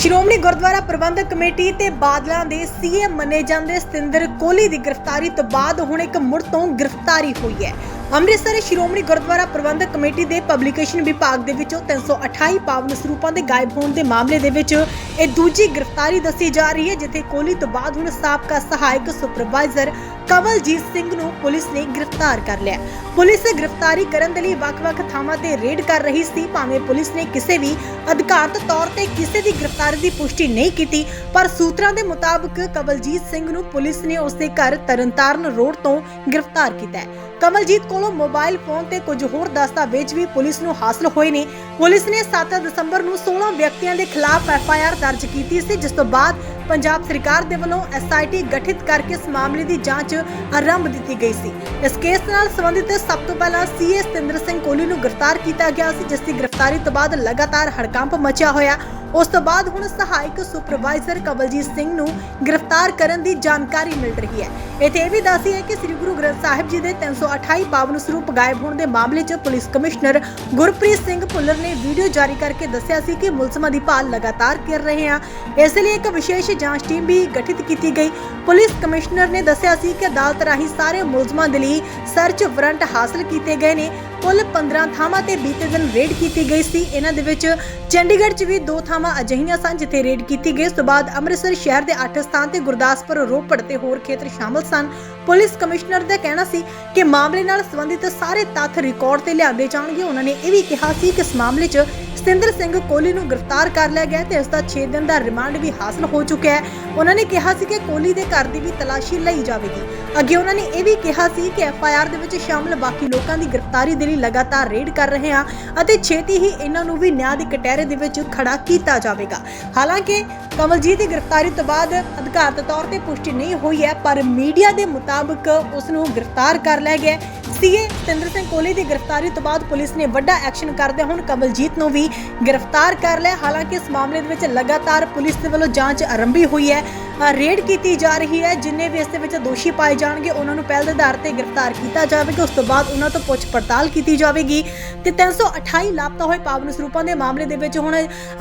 ਸ਼੍ਰੋਮਣੀ ਗੁਰਦੁਆਰਾ ਪ੍ਰਬੰਧਕ committee ਤੇ ਬਾਦਲਾਂ ਦੇ CM ਮੰਨੇ ਜਾਂਦੇ ਸਤਿੰਦਰ ਕੋਹਲੀ ਦੀ ਗ੍ਰਿਫਤਾਰੀ ਤੋਂ ਬਾਅਦ ਹੁਣ ਇੱਕ ਮੁੜ ਤੋਂ ਗ੍ਰਿਫਤਾਰੀ ਹੋਈ ਹੈ। ਅੰਮ੍ਰਿਤਸਰ ਸ਼੍ਰੋਮਣੀ ਗੁਰਦੁਆਰਾ ਪ੍ਰਬੰਧਕ ਕਮੇਟੀ ਦੇ ਪਬਲੀਕੇਸ਼ਨ ਵਿਭਾਗ ਦੇ ਵਿੱਚੋਂ 328 ਪਾਵਨ ਸਰੂਪਾਂ ਦੇ ਗਾਇਬ ਹੋਣ ਦੇ ਮਾਮਲੇ ਦੇ ਵਿੱਚ ਇਹ ਦੂਜੀ ਗ੍ਰਿਫਤਾਰੀ ਦੱਸੀ ਜਾ ਰਹੀ ਹੈ, ਜਿੱਥੇ ਕੋਹਲੀ ਤੋਂ ਬਾਅਦ ਹੁਣ ਸਾਬਕਾ ਸਹਾਇਕ ਸੁਪਰਵਾਈਜ਼ਰ ਕਵਲਜੀਤ ਸਿੰਘ ਨੂੰ ਪੁਲਿਸ ਨੇ ਗ੍ਰਿਫਤਾਰ ਕਰ ਲਿਆ। ਪੁਲਿਸ ਗ੍ਰਿਫਤਾਰੀ ਕਰਨ ਦੇ ਲਈ ਵੱਖ-ਵੱਖ ਥਾਵਾਂ ਤੇ ਰੇਡ ਕਰ ਰਹੀ ਸੀ। ਭਾਵੇਂ ਪੁਲਿਸ ਨੇ ਕਿਸੇ ਵੀ ਅਧਿਕਾਰਤ ਤੌਰ ਤੇ ਕਿਸੇ ਦੀ ਗ੍ਰਿਫਤਾਰੀ ਦੀ ਪੁਸ਼ਟੀ ਨਹੀਂ ਕੀਤੀ, ਪਰ ਸੂਤਰਾਂ ਦੇ ਮੁਤਾਬਕ ਕਵਲਜੀਤ ਸਿੰਘ ਨੂੰ ਪੁਲਿਸ ਨੇ ਉਸ ਦੇ ਘਰ ਤਰਨਤਾਰਨ ਰੋਡ ਤੋਂ ਗ੍ਰਿਫਤਾਰ ਕੀਤਾ ਹੈ। ਕਮਲਜੀਤ ਕੋਲੋਂ ਮੋਬਾਈਲ ਫੋਨ ਤੇ ਕੁਝ ਹੋਰ ਦਸਤਾਵੇਜ਼ ਵੀ ਪੁਲਿਸ ਨੂੰ ਹਾਸਲ ਹੋਏ ਨੇ। ਪੁਲਿਸ ਨੇ 7 ਦਸੰਬਰ ਨੂੰ 16 ਵਿਅਕਤੀਆਂ ਦੇ ਖਿਲਾਫ ਐਫ ਦਰਜ ਕੀਤੀ ਸੀ, ਜਿਸ ਤੋਂ ਬਾਅਦ ਪੰਜਾਬ ਸਰਕਾਰ ਦੇ ਵੱਲੋਂ ਐਸ ਆਈ ਟੀ ਗਠਿਤ ਕਰਕੇ ਇਸ ਮਾਮਲੇ ਦੀ ਜਾਂਚ ਆਰੰਭ ਦਿੱਤੀ ਗਈ ਸੀ। ਇਸ ਕੇਸ ਨਾਲ ਸੰਬੰਧਿਤ ਸਭ ਤੋਂ ਪਹਿਲਾਂ ਸੀਐਸ ਸਤਿੰਦਰ ਸਿੰਘ ਕੋਹਲੀ ਨੂੰ ਗ੍ਰਿਫਤਾਰ ਕੀਤਾ ਗਿਆ ਸੀ, ਜਿਸ ਦੀ ਗ੍ਰਿਫਤਾਰੀ ਤੋਂ ਬਾਅਦ ਲਗਾਤਾਰ ਹੜਕੰਪ ਮਚਿਆ ਹੋਇਆ। ਉਸ ਤੋਂ ਬਾਅਦ ਹੁਣ ਸਹਾਇਕ ਸੁਪਰਵਾਈਜ਼ਰ ਕਵਲਜੀਤ ਸਿੰਘ ਨੂੰ ਗ੍ਰਿਫਤਾਰ ਕਰਨ ਦੀ ਜਾਣਕਾਰੀ ਮਿਲ ਰਹੀ ਹੈ। ਇੱਥੇ ਇਹ ਵੀ ਦੱਸੀ ਹੈ ਕਿ ਸ੍ਰੀ ਗੁਰੂ ਗ੍ਰੰਥ ਸਾਹਿਬ ਜੀ ਦੇ 328 ਪਾਵਨ ਸਰੂਪ ਗਾਇਬ ਹੋਣ ਦੇ ਮਾਮਲੇ 'ਚ ਪੁਲਿਸ ਕਮਿਸ਼ਨਰ ਗੁਰਪ੍ਰੀਤ ਸਿੰਘ ਭੁੱਲਰ ਨੇ ਵੀਡੀਓ ਜਾਰੀ ਕਰਕੇ ਦੱਸਿਆ ਸੀ ਕਿ ਮੁਲਜ਼ਮਾਂ ਦੀ ਭਾਲ ਲਗਾਤਾਰ ਕਰ ਰਹੇ ਹਾਂ। ਇਸ ਲਈ ਇੱਕ ਵਿਸ਼ੇਸ਼ ਜਾਂਚ ਟੀਮ ਵੀ ਗਠਿਤ ਕੀਤੀ ਗਈ। ਪੁਲਿਸ ਕਮਿਸ਼ਨਰ ਨੇ ਦੱਸਿਆ ਸੀ ਕਿ ਅਦਾਲਤ ਰਾਹੀਂ ਸਾਰੇ ਮੁਲਜ਼ਮਾਂ ਦੇ ਲਈ ਸਰਚ ਵਾਰੰਟ ਹਾਸਲ ਕੀਤੇ ਗਏ ਨੇ। ਕੁੱਲ 15 ਥਾਵਾਂ ਤੇ ਬੀਤੇ ਦਿਨ ਰੇਡ ਕੀਤੀ ਗਈ ਸੀ। ਇਹਨਾਂ ਦੇ ਵਿੱਚ ਚੰਡੀਗੜ੍ਹ 'ਚ ਵੀ ਦੋ ਥਾਵਾਂ ਅਜਿਹੀਆਂ ਸਨ ਜਿੱਥੇ ਰੇਡ ਕੀਤੀ ਗਈ। ਉਸ ਤੋਂ ਬਾਅਦ ਅੰਮ੍ਰਿਤਸਰ ਸ਼ਹਿਰ ਦੇ 8 ਸਥਾਨ ਤੇ ਗੁਰਦਾਸਪੁਰ, ਰੋਪੜ ਤੇ ਹੋਰ ਖੇਤਰ ਸ਼ਾਮਲ ਸਨ। ਪੁਲਿਸ ਕਮਿਸ਼ਨਰ ਦਾ ਕਹਿਣਾ ਸੀ ਕਿ ਮਾਮਲੇ ਨਾਲ ਸੰਬੰਧਿਤ ਸਾਰੇ ਤੱਥ ਰਿਕਾਰਡ ਤੇ ਲਿਆਂਦੇ ਜਾਣਗੇ। ਉਹਨਾਂ ਨੇ ਇਹ ਵੀ ਕਿਹਾ ਸੀ ਕਿ ਇਸ ਮਾਮਲੇ 'ਚ ਸਤਿੰਦਰ ਸਿੰਘ ਕੋਹਲੀ ਨੂੰ ਗ੍ਰਿਫਤਾਰ ਕਰ ਲਿਆ ਗਿਆ ਤੇ ਉਸ ਦਾ 6 ਦਿਨ ਦਾ ਰਿਮਾਂਡ ਵੀ ਹਾਸਲ ਹੋ ਚੁੱਕਿਆ ਹੈ। ਉਹਨਾਂ ਨੇ ਕਿਹਾ ਸੀ ਕਿ ਕੋਹਲੀ ਦੇ ਘਰ ਦੀ ਵੀ ਤਲਾਸ਼ੀ ਲਈ ਜਾਵੇਗੀ। ਅੱਗੇ ਉਹਨਾਂ ਨੇ ਇਹ ਵੀ ਕਿਹਾ ਸੀ ਕਿ ਐਫ ਆਈ ਆਰ ਦੇ ਵਿੱਚ ਸ਼ਾਮਲ ਬਾਕੀ ਲੋਕਾਂ ਦੀ ਗ੍ਰਿਫਤਾਰੀ ਦੇ ਲਈ ਲਗਾਤਾਰ ਰੇਡ ਕਰ ਰਹੇ ਹਾਂ ਅਤੇ ਛੇਤੀ ਹੀ ਇਹਨਾਂ ਨੂੰ ਵੀ ਨਿਆਂ ਦੀ ਕਟਹਿਰੇ ਦੇ ਵਿੱਚ ਖੜਾ ਕੀਤਾ ਜਾਵੇਗਾ। ਹਾਲਾਂਕਿ ਕਮਲਜੀਤ ਦੀ ਗ੍ਰਿਫਤਾਰੀ ਤੋਂ ਬਾਅਦ ਅਧਿਕਾਰਤ ਤੌਰ ਤੇ ਪੁਸ਼ਟੀ ਨਹੀਂ ਹੋਈ ਹੈ, ਪਰ ਮੀਡੀਆ ਦੇ ਮੁਤਾਬਕ ਉਸ ਨੂੰ ਗ੍ਰਿਫਤਾਰ ਕਰ ਲਿਆ ਗਿਆ ਸੀਏ। ਸਤਿੰਦਰ ਸਿੰਘ ਕੋਹਲੀ ਦੀ ਗ੍ਰਿਫਤਾਰੀ ਤੋਂ ਬਾਅਦ ਪੁਲਿਸ ਨੇ ਵੱਡਾ ਐਕਸ਼ਨ ਕਰਦੇ ਹੁਣ ਕਮਲਜੀਤ ਨੂੰ ਵੀ ਗ੍ਰਿਫਤਾਰ ਕਰ ਲਿਆ। ਹਾਲਾਂਕਿ ਇਸ ਮਾਮਲੇ ਦੇ ਵਿੱਚ ਲਗਾਤਾਰ ਪੁਲਿਸ ਦੇ ਵੱਲੋਂ ਜਾਂਚ ਆਰੰਭੀ ਹੋਈ ਹੈ। ਰੇਡ ਕੀਤੀ ਜਾ ਰਹੀ ਹੈ। ਜਿੰਨੇ ਵੀ ਇਸ ਦੇ ਵਿੱਚ ਦੋਸ਼ੀ ਪਾਏ ਜਾਣਗੇ, ਉਹਨਾਂ ਨੂੰ ਪਹਿਲ ਦੇ ਆਧਾਰ ਤੇ ਗ੍ਰਿਫਤਾਰ ਕੀਤਾ ਜਾਵੇਗਾ। ਉਸ ਤੋਂ ਬਾਅਦ ਉਹਨਾਂ ਤੋਂ ਪੁੱਛ ਪੜਤਾਲ ਕੀਤੀ ਜਾਵੇਗੀ। ਤੇ 328 ਲਾਪਤਾ ਹੋਏ ਪਾਵਨ ਸਰੂਪਾਂ ਦੇ ਮਾਮਲੇ ਦੇ ਵਿੱਚ ਹੁਣ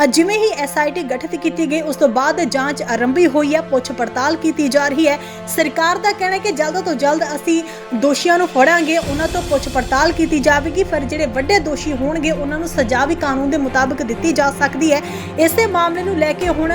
ਜਿਵੇਂ ਹੀ ਐਸਆਈਟੀ ਗਠਿਤ ਕੀਤੀ ਗਈ, ਉਸ ਤੋਂ ਬਾਅਦ ਜਾਂਚ ਆਰੰਭੀ ਹੋਈ ਹੈ, ਪੁੱਛ ਪੜਤਾਲ ਕੀਤੀ ਜਾ ਰਹੀ ਹੈ। ਸਰਕਾਰ ਦਾ ਕਹਿਣਾ ਹੈ ਕਿ ਜਲਦ ਤੋਂ ਜਲਦ ਅਸੀਂ ਦੋਸ਼ੀਆਂ ਨੂੰ ਫੜਾਂਗੇ, ਉਹਨਾਂ ਤੋਂ ਪੁੱਛ ਪੜਤਾਲ ਕੀਤੀ ਜਾਵੇਗੀ। ਫਿਰ ਜਿਹੜੇ ਵੱਡੇ ਦੋਸ਼ੀ ਹੋਣਗੇ, ਉਹਨਾਂ ਨੂੰ ਸਜ਼ਾ ਵੀ ਕਾਨੂੰਨ ਦੇ ਮੁਤਾਬਕ ਦਿੱਤੀ ਜਾ ਸਕਦੀ ਹੈ। ਇਸੇ ਮਾਮਲੇ ਨੂੰ ਲੈ ਕੇ ਹੁਣ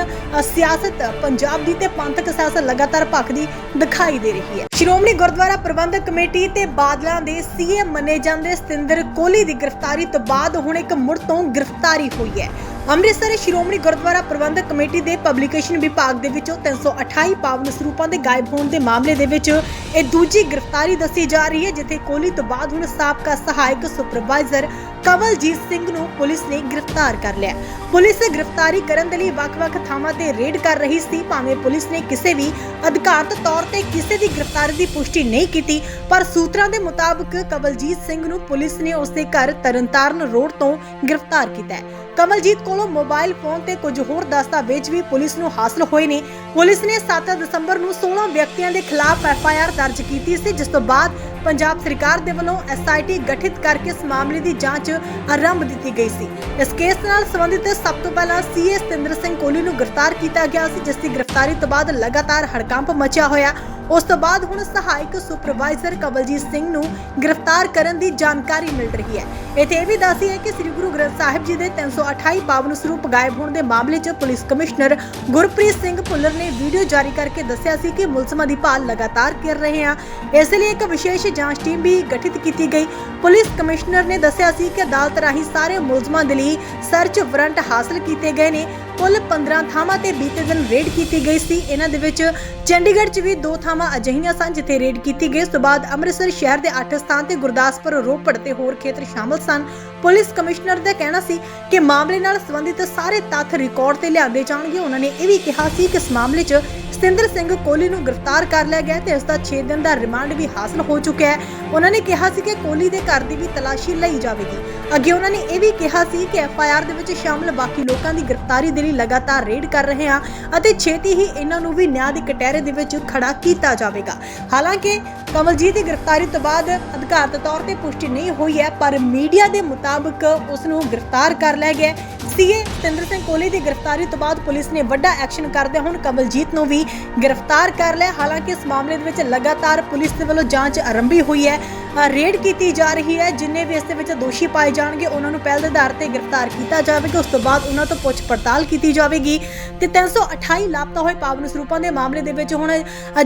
ਸਿਆਸਤ ਪੰਜਾਬ ਦੀ ਤੇ ਪੰਥਕ ਸਿਆਸਤ ਲਗਾਤਾਰ ਭਖਦੀ ਦਿਖਾਈ ਦੇ ਰਹੀ ਹੈ। ਸ਼੍ਰੋਮਣੀ ਗੁਰਦੁਆਰਾ ਪ੍ਰਬੰਧਕ ਕਮੇਟੀ ਤੇ ਬਾਦਲਾਂ ਦੇ ਸੀਐਮ ਮੰਨੇ ਜਾਂਦੇ ਸਤਿੰਦਰ ਕੋਹਲੀ ਦੀ ਗ੍ਰਿਫਤਾਰੀ ਤੋਂ ਬਾਅਦ ਹੁਣ ਇੱਕ ਮੁੜ ਤੋਂ ਗ੍ਰਿਫਤਾਰੀ ਹੋਈ ਹੈ। ਅੰਮ੍ਰਿਤਸਰ ਸ਼੍ਰੋਮਣੀ ਗੁਰਦੁਆਰਾ ਪ੍ਰਬੰਧਕ ਕਮੇਟੀ ਦੇ ਪਬਲਿਕੇਸ਼ਨ ਵਿਭਾਗ ਦੇ ਵਿੱਚੋਂ 328 ਪਾਵਨ ਸਰੂਪਾਂ ਦੇ ਗਾਇਬ ਹੋਣ ਦੇ ਮਾਮਲੇ ਦੇ ਵਿੱਚ ਇਹ ਦੂਜੀ ਗ੍ਰਿਫਤਾਰੀ ਦੱਸੀ ਜਾ ਰਹੀ ਹੈ, ਜਿੱਥੇ ਕੋਹਲੀ ਤੋਂ ਬਾਅਦ ਹੁਣ ਸਾਬਕਾ ਸਹਾਇਕ ਸੁਪਰਵਾਈਜ਼ਰ ਕਵਲਜੀਤ ਸਿੰਘ ਨੂੰ ਪੁਲਿਸ ਨੇ ਗ੍ਰਿਫਤਾਰ ਕਰ ਲਿਆ। ਪੁਲਿਸ ਗ੍ਰਿਫਤਾਰੀ ਕਰਨ ਦੇ ਲਈ ਵੱਖ-ਵੱਖ ਥਾਵਾਂ ਤੇ ਰੇਡ ਕਰ ਰਹੀ ਸੀ। ਭਾਵੇਂ ਪੁਲਿਸ ਨੇ ਕਿਸੇ ਵੀ ਅਧਿਕਾਰਤ ਤੌਰ ਤੇ ਕਿਸੇ ਦੀ ਗ੍ਰਿਫਤਾਰੀ ਦੀ ਪੁਸ਼ਟੀ ਨਹੀਂ ਕੀਤੀ, ਪਰ ਸੂਤਰਾਂ ਦੇ ਮੁਤਾਬਕ ਕਵਲਜੀਤ ਸਿੰਘ ਨੂੰ ਪੁਲਿਸ ਨੇ ਉਸ ਦੇ ਘਰ ਤਰਨਤਾਰਨ ਰੋਡ ਤੋਂ ਗ੍ਰਿਫਤਾਰ ਕੀਤਾ ਹੈ। ਕਮਲਜੀਤ ਕੋਲੋਂ ਮੋਬਾਈਲ ਫੋਨ ਤੇ ਕੁਝ ਹੋਰ ਦਸਤਾਵੇਜ਼ ਵੀ ਪੁਲਿਸ ਨੂੰ ਹਾਸਲ ਹੋਏ ਨੇ। ਪੁਲਿਸ ਨੇ 7 ਦਸੰਬਰ ਨੂੰ 16 ਵਿਅਕਤੀਆਂ ਦੇ ਖਿਲਾਫ ਐਫ ਆਈ ਆਰ ਦਰਜ ਕੀਤੀ ਸੀ, ਜਿਸ ਤੋਂ ਬਾਅਦ ਪੰਜਾਬ ਸਰਕਾਰ ਦੇ ਵੱਲੋਂ ਐਸ ਆਈ ਟੀ ਗਠਿਤ ਕਰਕੇ ਇਸ ਮਾਮਲੇ ਦੀ ਜਾਂਚ ਆਰੰਭ ਦਿੱਤੀ ਗਈ ਸੀ। ਇਸ ਕੇਸ ਨਾਲ ਸੰਬੰਧਿਤ ਸਭ ਤੋਂ ਪਹਿਲਾਂ ਸੀਐਸ ਸਤਿੰਦਰ ਸਿੰਘ ਕੋਹਲੀ ਨੂੰ ਗ੍ਰਿਫਤਾਰ ਕੀਤਾ ਗਿਆ ਸੀ, ਜਿਸ ਦੀ ਗ੍ਰਿਫਤਾਰੀ ਤੋਂ ਬਾਅਦ ਲਗਾਤਾਰ ਹੜਕੰਪ ਮਚਿਆ ਹੋਇਆ। ਉਸ ਤੋਂ ਬਾਅਦ ਹੁਣ ਸਹਾਇਕ ਸੁਪਰਵਾਈਜ਼ਰ ਕਵਲਜੀਤ ਸਿੰਘ ਨੂੰ ਗ੍ਰਿਫਤਾਰ ਕਰਨ ਦੀ ਜਾਣਕਾਰੀ ਮਿਲ ਰਹੀ ਹੈ। ਇੱਥੇ ਇਹ ਵੀ ਦੱਸੀ ਹੈ ਕਿ ਸ੍ਰੀ ਗੁਰੂ ਗ੍ਰੰਥ ਸਾਹਿਬ ਜੀ ਦੇ 328 ਪਾਵਨ ਸਰੂਪ ਗਾਇਬ ਹੋਣ ਦੇ ਮਾਮਲੇ 'ਚ ਪੁਲਿਸ ਕਮਿਸ਼ਨਰ ਗੁਰਪ੍ਰੀਤ ਸਿੰਘ ਭੁੱਲਰ ਨੇ ਵੀਡੀਓ ਜਾਰੀ ਕਰਕੇ ਦੱਸਿਆ ਸੀ ਕਿ ਮੁਲਜ਼ਮਾਂ ਦੀ ਭਾਲ ਲਗਾਤਾਰ ਕਰ ਰਹੇ ਹਾਂ ਇਸ ਲਈ ਇੱਕ ਵਿਸ਼ੇਸ਼ ਜਾਂਚ ਟੀਮ ਵੀ ਗਠਿਤ ਕੀਤੀ ਗਈ। ਪੁਲਿਸ ਕਮਿਸ਼ਨਰ ਨੇ ਦੱਸਿਆ ਸੀ ਕਿ ਅਦਾਲਤ ਰਾਹੀਂ ਸਾਰੇ ਮੁਲਜ਼ਮਾਂ ਦੇ ਲਈ ਸਰਚ ਵਾਰੰਟ ਹਾਸਲ ਕੀਤੇ ਗਏ ਨੇ। ਕੁੱਲ 15 ਥਾਵਾਂ ਤੇ ਬੀਤੇ ਦਿਨ ਰੇਡ ਕੀਤੀ ਗਈ ਸੀ। ਇਹਨਾਂ ਦੇ ਵਿੱਚ ਚੰਡੀਗੜ੍ਹ 'ਚ ਵੀ ਦੋ ਥਾਵਾਂ ਅਜਿਹੀਆਂ ਸਨ ਜਿੱਥੇ ਰੇਡ ਕੀਤੀ ਗਈ। ਉਸ ਤੋਂ ਬਾਅਦ ਅੰਮ੍ਰਿਤਸਰ ਸ਼ਹਿਰ ਦੇ 8 ਸਥਾਨ ਤੇ ਗੁਰਦਾਸਪੁਰ, ਰੋਪੜ ਤੇ ਹੋਰ ਖੇਤਰ ਸ਼ਾਮਲ ਸਨ। ਪੁਲਿਸ ਕਮਿਸ਼ਨਰ ਦਾ ਕਹਿਣਾ ਸੀ ਕਿ ਮਾਮਲੇ ਨਾਲ ਸੰਬੰਧਿਤ ਸਾਰੇ ਤੱਥ ਰਿਕਾਰਡ ਤੇ ਲਿਆਂਦੇ ਜਾਣਗੇ। ਉਹਨਾਂ ਨੇ ਇਹ ਵੀ ਕਿਹਾ ਸੀ ਕਿ ਇਸ ਮਾਮਲੇ 'ਚ ਸਤਿੰਦਰ ਸਿੰਘ ਕੋਹਲੀ ਨੂੰ ਗ੍ਰਿਫਤਾਰ ਕਰ ਲਿਆ ਗਿਆ ਤੇ ਉਸ ਦਾ 6 ਦਿਨ ਦਾ ਰਿਮਾਂਡ ਵੀ ਹਾਸਲ ਹੋ ਚੁੱਕਿਆ ਹੈ। ਉਹਨਾਂ ਨੇ ਕਿਹਾ ਸੀ ਕਿ ਕੋਹਲੀ ਦੇ ਘਰ ਦੀ ਵੀ ਤਲਾਸ਼ੀ ਲਈ ਜਾਵੇਗੀ। ਅੱਗੇ ਉਹਨਾਂ ਨੇ ਇਹ ਵੀ ਕਿਹਾ ਸੀ ਕਿ ਐਫ ਆਈ ਆਰ ਦੇ ਵਿੱਚ ਸ਼ਾਮਲ ਬਾਕੀ ਲੋਕਾਂ ਦੀ ਗ੍ਰਿਫਤਾਰੀ ਦੇ ਲਈ ਲਗਾਤਾਰ ਰੇਡ ਕਰ ਰਹੇ ਹਾਂ ਅਤੇ ਛੇਤੀ ਹੀ ਇਹਨਾਂ ਨੂੰ ਵੀ ਨਿਆਂ ਦੀ ਕਟਹਿਰੇ ਦੇ ਵਿੱਚ ਖੜਾ ਕੀਤਾ ਜਾਵੇਗਾ। ਹਾਲਾਂਕਿ ਕਮਲਜੀਤ ਦੀ ਗ੍ਰਿਫਤਾਰੀ ਤੋਂ ਬਾਅਦ ਅਧਿਕਾਰਤ ਤੌਰ ਤੇ ਪੁਸ਼ਟੀ ਨਹੀਂ ਹੋਈ ਹੈ, ਪਰ ਮੀਡੀਆ ਦੇ ਮੁਤਾਬਕ ਉਸ ਨੂੰ ਗ੍ਰਿਫਤਾਰ ਕਰ ਲਿਆ ਗਿਆ ਸੀਏ ਸਤਿੰਦਰ ਸਿੰਘ ਕੋਹਲੀ ਦੀ ਗ੍ਰਿਫਤਾਰੀ ਤੋਂ ਬਾਅਦ ਪੁਲਿਸ ਨੇ ਵੱਡਾ ਐਕਸ਼ਨ ਕਰਦੇ ਹੁਣ ਕਮਲਜੀਤ ਨੂੰ ਵੀ ਗ੍ਰਿਫਤਾਰ ਕਰ ਲਿਆ। ਹਾਲਾਂਕਿ ਇਸ ਮਾਮਲੇ ਦੇ ਵਿੱਚ ਲਗਾਤਾਰ ਪੁਲਿਸ ਦੇ ਵੱਲੋਂ ਜਾਂਚ ਆਰੰਭੀ ਹੋਈ ਹੈ। ਰੇਡ ਕੀਤੀ ਜਾ ਰਹੀ ਹੈ। ਜਿੰਨੇ ਵੀ ਇਸ ਦੇ ਵਿੱਚ ਦੋਸ਼ੀ ਪਾਏ ਜਾਣਗੇ, ਉਹਨਾਂ ਨੂੰ ਪਹਿਲ ਦੇ ਆਧਾਰ ਤੇ ਗ੍ਰਿਫਤਾਰ ਕੀਤਾ ਜਾਵੇਗਾ। ਉਸ ਤੋਂ ਬਾਅਦ ਉਹਨਾਂ ਤੋਂ ਪੁੱਛ ਪੜਤਾਲ ਕੀਤੀ ਜਾਵੇਗੀ। ਤੇ 328 ਲਾਪਤਾ ਹੋਏ ਪਾਵਨ ਸਰੂਪਾਂ ਦੇ ਮਾਮਲੇ ਦੇ ਵਿੱਚ ਹੁਣ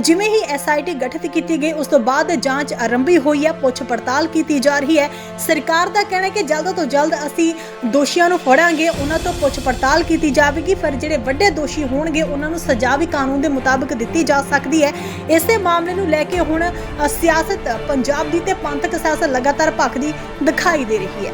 ਜਿਵੇਂ ਹੀ ਐਸਆਈਟੀ ਗਠਿਤ ਕੀਤੀ ਗਈ, ਉਸ ਤੋਂ ਬਾਅਦ ਜਾਂਚ ਆਰੰਭੀ ਹੋਈ ਹੈ, ਪੁੱਛ ਪੜਤਾਲ ਕੀਤੀ ਜਾ ਰਹੀ ਹੈ। ਸਰਕਾਰ ਦਾ ਕਹਿਣਾ ਹੈ ਕਿ ਜਲਦ ਤੋਂ ਜਲਦ ਅਸੀਂ ਦੋਸ਼ੀਆਂ ਨੂੰ ਫੜਾਂਗੇ, ਉਹਨਾਂ ਤੋਂ ਪੁੱਛ ਪੜਤਾਲ ਕੀਤੀ ਜਾਵੇਗੀ। ਫਿਰ ਜਿਹੜੇ ਵੱਡੇ ਦੋਸ਼ੀ ਹੋਣਗੇ, ਉਹਨਾਂ ਨੂੰ ਸਜ਼ਾ ਵੀ ਕਾਨੂੰਨ ਦੇ ਮੁਤਾਬਕ ਦਿੱਤੀ ਜਾ ਸਕਦੀ ਹੈ। ਇਸੇ ਮਾਮਲੇ ਨੂੰ ਲੈ ਕੇ ਹੁਣ ਸਿਆਸਤ ਪੰਜਾਬ ਦੀ ਤੇ ਪੰਥਕ ਸਿਆਸਤ ਲਗਾਤਾਰ ਭਖਦੀ ਦਿਖਾਈ ਦੇ ਰਹੀ ਹੈ।